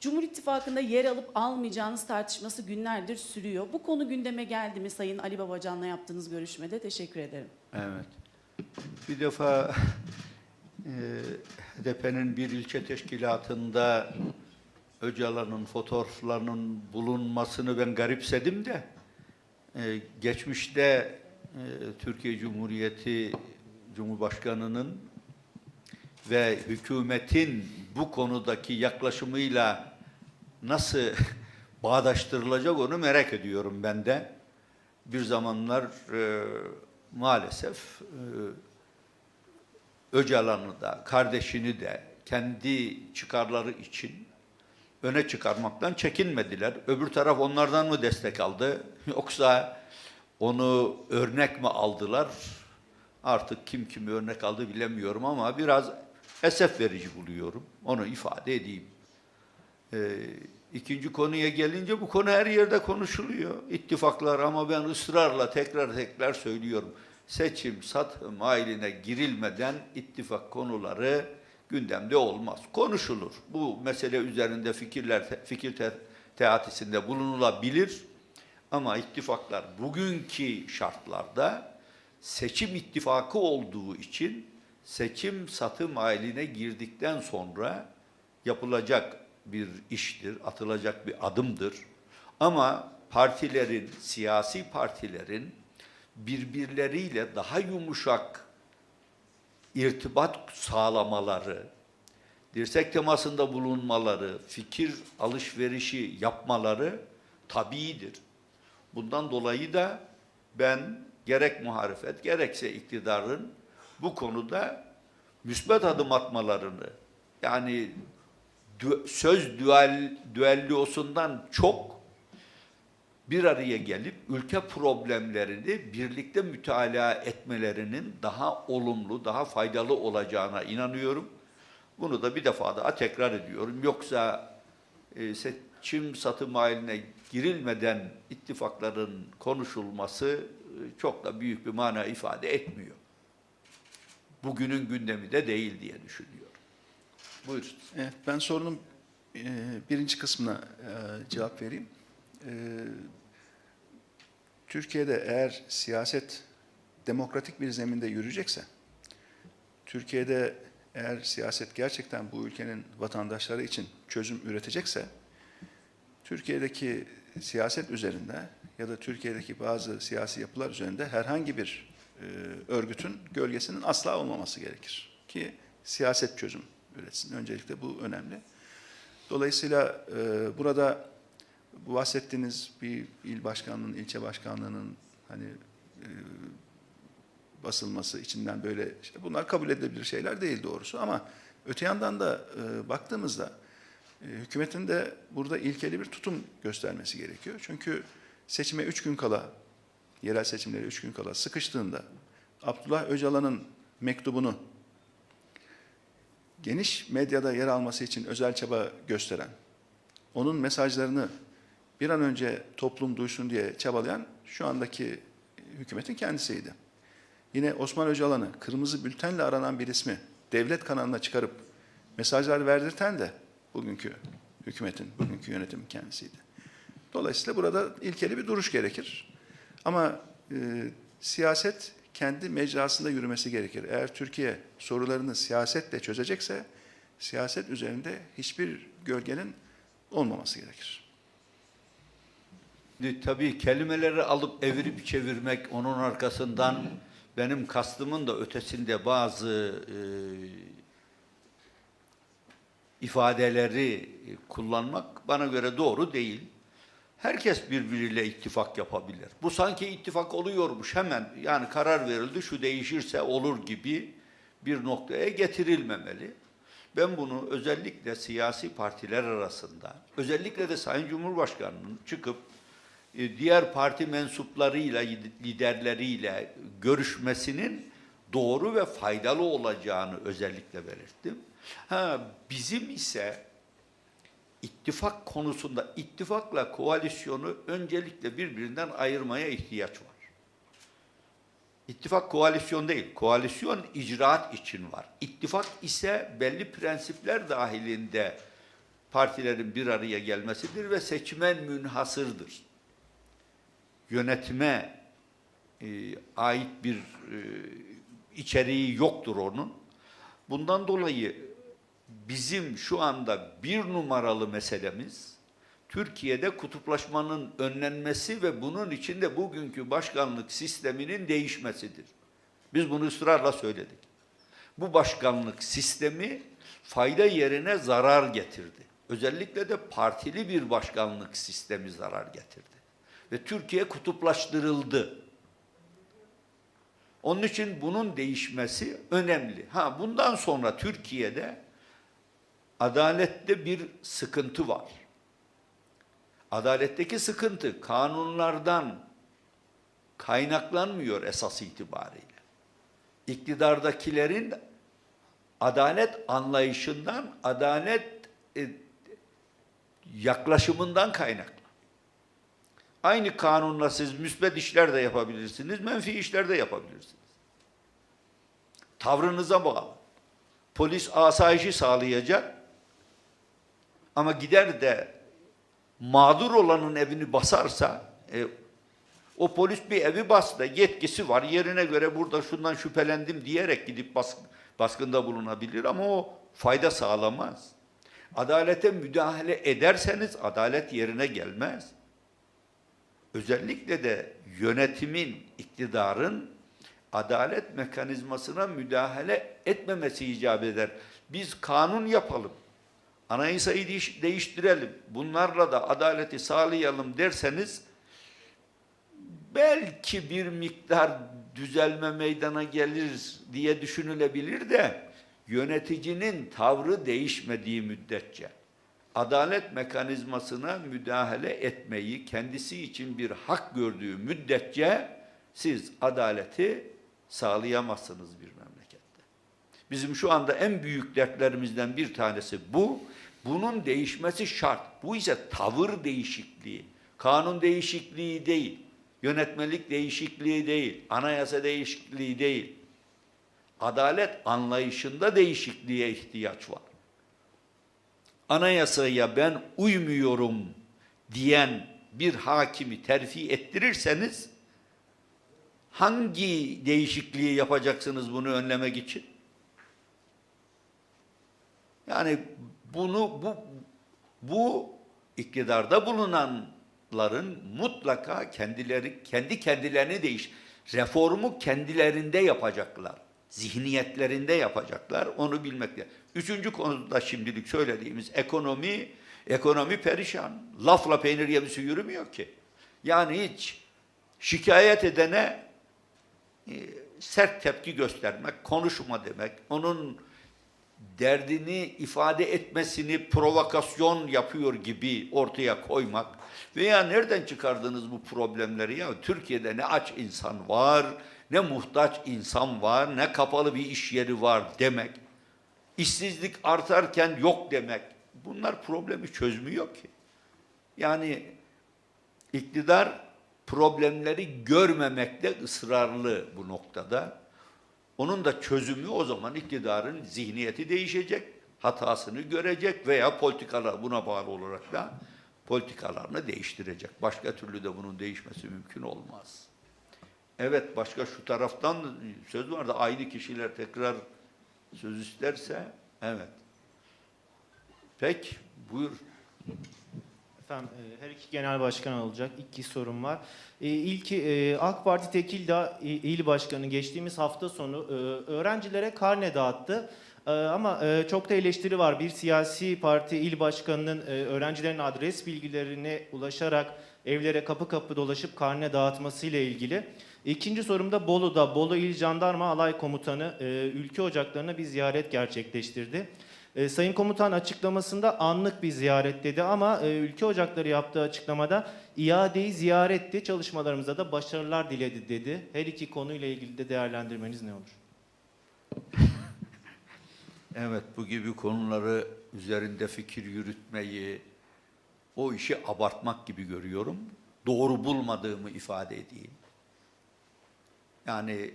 Cumhur İttifakı'nda yer alıp almayacağınız tartışması günlerdir sürüyor. Bu konu gündeme geldi mi Sayın Ali Babacan'la yaptığınız görüşmede? Teşekkür ederim. Evet. Bir defa e, HDP'nin bir ilçe teşkilatında Öcalan'ın fotoğraflarının bulunmasını ben garipsedim de e, geçmişte e, Türkiye Cumhuriyeti Cumhurbaşkanı'nın ve hükümetin bu konudaki yaklaşımıyla nasıl bağdaştırılacak onu merak ediyorum ben de. Bir zamanlar e, maalesef e, Öcalan'ı da, kardeşini de kendi çıkarları için öne çıkarmaktan çekinmediler. Öbür taraf onlardan mı destek aldı? Yoksa onu örnek mi aldılar? Artık kim kimi örnek aldı bilemiyorum ama biraz esef verici buluyorum. Onu ifade edeyim. Ee, ikinci konuya gelince bu konu her yerde konuşuluyor. İttifaklar ama ben ısrarla tekrar tekrar söylüyorum. Seçim, satım hailine girilmeden ittifak konuları gündemde olmaz. Konuşulur. Bu mesele üzerinde fikirler, fikir te- teatisinde bulunulabilir. Ama ittifaklar bugünkü şartlarda seçim ittifakı olduğu için seçim satım haline girdikten sonra yapılacak bir iştir, atılacak bir adımdır. Ama partilerin, siyasi partilerin birbirleriyle daha yumuşak irtibat sağlamaları, dirsek temasında bulunmaları, fikir alışverişi yapmaları tabiidir. Bundan dolayı da ben gerek muhalefet gerekse iktidarın bu konuda müsbet adım atmalarını yani söz düel, düellosundan çok bir araya gelip ülke problemlerini birlikte mütalaa etmelerinin daha olumlu, daha faydalı olacağına inanıyorum. Bunu da bir defa daha tekrar ediyorum. Yoksa e, seçim satım haline girilmeden ittifakların konuşulması e, çok da büyük bir mana ifade etmiyor. Bugünün gündemi de değil diye düşünüyorum. Buyurun. Evet, ben sorunun e, birinci kısmına e, cevap vereyim. E, Türkiye'de eğer siyaset demokratik bir zeminde yürüyecekse, Türkiye'de eğer siyaset gerçekten bu ülkenin vatandaşları için çözüm üretecekse, Türkiye'deki siyaset üzerinde ya da Türkiye'deki bazı siyasi yapılar üzerinde herhangi bir e, örgütün gölgesinin asla olmaması gerekir. Ki siyaset çözüm üretsin. Öncelikle bu önemli. Dolayısıyla e, burada bu bahsettiğiniz bir il başkanlığının, ilçe başkanlığının hani e, basılması içinden böyle işte bunlar kabul edilebilir şeyler değil doğrusu ama öte yandan da e, baktığımızda e, hükümetin de burada ilkeli bir tutum göstermesi gerekiyor. Çünkü seçime üç gün kala, yerel seçimlere üç gün kala sıkıştığında Abdullah Öcalan'ın mektubunu geniş medyada yer alması için özel çaba gösteren, onun mesajlarını bir an önce toplum duysun diye çabalayan şu andaki hükümetin kendisiydi. Yine Osman Öcalan'ı kırmızı bültenle aranan bir ismi devlet kanalına çıkarıp mesajlar verdirten de bugünkü hükümetin, bugünkü yönetim kendisiydi. Dolayısıyla burada ilkeli bir duruş gerekir. Ama e, siyaset kendi mecrasında yürümesi gerekir. Eğer Türkiye sorularını siyasetle çözecekse, siyaset üzerinde hiçbir gölgenin olmaması gerekir. Tabii kelimeleri alıp evirip çevirmek onun arkasından benim kastımın da ötesinde bazı e, ifadeleri kullanmak bana göre doğru değil. Herkes birbiriyle ittifak yapabilir. Bu sanki ittifak oluyormuş hemen yani karar verildi şu değişirse olur gibi bir noktaya getirilmemeli. Ben bunu özellikle siyasi partiler arasında, özellikle de Sayın Cumhurbaşkanı'nın çıkıp e, diğer parti mensuplarıyla, liderleriyle görüşmesinin doğru ve faydalı olacağını özellikle belirttim. Ha, bizim ise ittifak konusunda ittifakla koalisyonu öncelikle birbirinden ayırmaya ihtiyaç var. İttifak koalisyon değil, koalisyon icraat için var. İttifak ise belli prensipler dahilinde partilerin bir araya gelmesidir ve seçmen münhasırdır. Yönetime e, ait bir e, içeriği yoktur onun. Bundan dolayı bizim şu anda bir numaralı meselemiz Türkiye'de kutuplaşmanın önlenmesi ve bunun içinde bugünkü başkanlık sisteminin değişmesidir. Biz bunu ısrarla söyledik. Bu başkanlık sistemi fayda yerine zarar getirdi. Özellikle de partili bir başkanlık sistemi zarar getirdi. Ve Türkiye kutuplaştırıldı. Onun için bunun değişmesi önemli. Ha bundan sonra Türkiye'de adalette bir sıkıntı var. Adaletteki sıkıntı kanunlardan kaynaklanmıyor esas itibariyle. İktidardakilerin adalet anlayışından, adalet e, yaklaşımından kaynaklı. Aynı kanunla siz müsbet işler de yapabilirsiniz, menfi işler de yapabilirsiniz. Tavrınıza bağlı. Polis asayişi sağlayacak ama gider de mağdur olanın evini basarsa e, o polis bir evi bastı, yetkisi var, yerine göre burada şundan şüphelendim diyerek gidip bas, baskında bulunabilir ama o fayda sağlamaz. Adalete müdahale ederseniz adalet yerine gelmez. Özellikle de yönetimin, iktidarın adalet mekanizmasına müdahale etmemesi icap eder. Biz kanun yapalım, anayasayı değiş- değiştirelim, bunlarla da adaleti sağlayalım derseniz belki bir miktar düzelme meydana gelir diye düşünülebilir de yöneticinin tavrı değişmediği müddetçe adalet mekanizmasına müdahale etmeyi kendisi için bir hak gördüğü müddetçe siz adaleti sağlayamazsınız bir memlekette. Bizim şu anda en büyük dertlerimizden bir tanesi bu. Bunun değişmesi şart. Bu ise tavır değişikliği, kanun değişikliği değil, yönetmelik değişikliği değil, anayasa değişikliği değil. Adalet anlayışında değişikliğe ihtiyaç var. Anayasaya ben uymuyorum diyen bir hakimi terfi ettirirseniz hangi değişikliği yapacaksınız bunu önlemek için? Yani bunu bu bu iktidarda bulunanların mutlaka kendileri kendi kendilerini değiş reformu kendilerinde yapacaklar. Zihniyetlerinde yapacaklar. Onu bilmekte. Üçüncü konuda şimdilik söylediğimiz ekonomi ekonomi perişan. Lafla peynir gemisi yürümüyor ki. Yani hiç şikayet edene e, sert tepki göstermek, konuşma demek, onun derdini ifade etmesini provokasyon yapıyor gibi ortaya koymak veya nereden çıkardınız bu problemleri? Ya Türkiye'de ne aç insan var ne muhtaç insan var ne kapalı bir iş yeri var demek. İşsizlik artarken yok demek. Bunlar problemi çözmüyor ki. Yani iktidar problemleri görmemekte ısrarlı bu noktada onun da çözümü o zaman iktidarın zihniyeti değişecek, hatasını görecek veya politikalar buna bağlı olarak da politikalarını değiştirecek. Başka türlü de bunun değişmesi mümkün olmaz. Evet başka şu taraftan söz var da aynı kişiler tekrar söz isterse evet. Pek buyur. Efendim her iki genel başkan olacak. İki sorum var. E, İlki e, AK Parti Tekirdağ İ- İl Başkanı geçtiğimiz hafta sonu e, öğrencilere karne dağıttı. Ama çok da eleştiri var. Bir siyasi parti il başkanının öğrencilerin adres bilgilerine ulaşarak evlere kapı kapı dolaşıp karne dağıtması ile ilgili. İkinci sorum da Bolu'da Bolu İl Jandarma Alay Komutanı ülke ocaklarına bir ziyaret gerçekleştirdi. E, Sayın Komutan açıklamasında anlık bir ziyaret dedi ama e, ülke ocakları yaptığı açıklamada iadeyi ziyaretti, çalışmalarımıza da başarılar diledi dedi. Her iki konuyla ilgili de değerlendirmeniz ne olur? Evet bu gibi konuları üzerinde fikir yürütmeyi, o işi abartmak gibi görüyorum. Doğru bulmadığımı ifade edeyim. Yani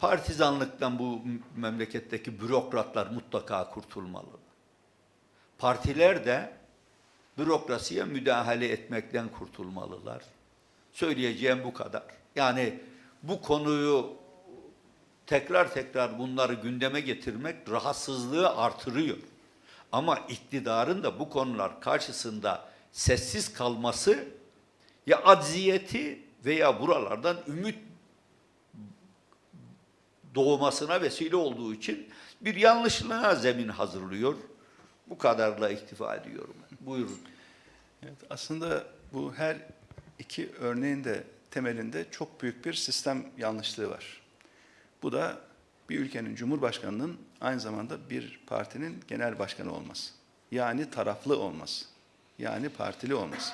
partizanlıktan bu memleketteki bürokratlar mutlaka kurtulmalı. partiler de bürokrasiye müdahale etmekten kurtulmalılar. Söyleyeceğim bu kadar. Yani bu konuyu tekrar tekrar bunları gündeme getirmek rahatsızlığı artırıyor. Ama iktidarın da bu konular karşısında sessiz kalması ya acziyeti veya buralardan ümit doğmasına vesile olduğu için bir yanlışlığa zemin hazırlıyor. Bu kadarla iktifa ediyorum. Buyurun. Evet, aslında bu her iki örneğin de temelinde çok büyük bir sistem yanlışlığı var. Bu da bir ülkenin cumhurbaşkanının aynı zamanda bir partinin genel başkanı olması. Yani taraflı olması. Yani partili olması.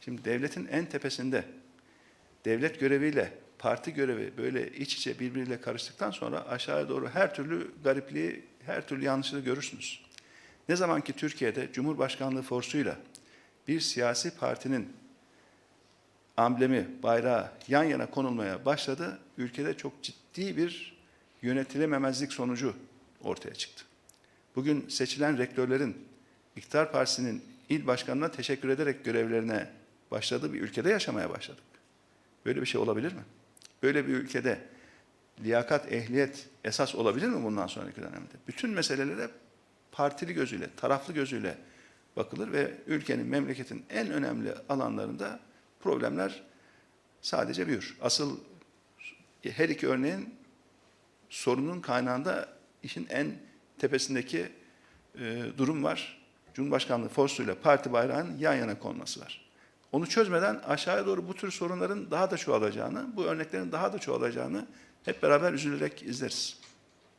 Şimdi devletin en tepesinde devlet göreviyle parti görevi böyle iç içe birbiriyle karıştıktan sonra aşağıya doğru her türlü garipliği, her türlü yanlışlığı görürsünüz. Ne zaman ki Türkiye'de Cumhurbaşkanlığı forsuyla bir siyasi partinin amblemi, bayrağı yan yana konulmaya başladı, ülkede çok ciddi bir yönetilememezlik sonucu ortaya çıktı. Bugün seçilen rektörlerin iktidar partisinin il başkanına teşekkür ederek görevlerine başladığı bir ülkede yaşamaya başladık. Böyle bir şey olabilir mi? Böyle bir ülkede liyakat, ehliyet esas olabilir mi bundan sonraki dönemde? Bütün meselelere partili gözüyle, taraflı gözüyle bakılır ve ülkenin, memleketin en önemli alanlarında problemler sadece büyür. Asıl her iki örneğin sorunun kaynağında işin en tepesindeki e, durum var. Cumhurbaşkanlığı forsuyla parti bayrağının yan yana konması var. Onu çözmeden aşağıya doğru bu tür sorunların daha da çoğalacağını, bu örneklerin daha da çoğalacağını hep beraber üzülerek izleriz.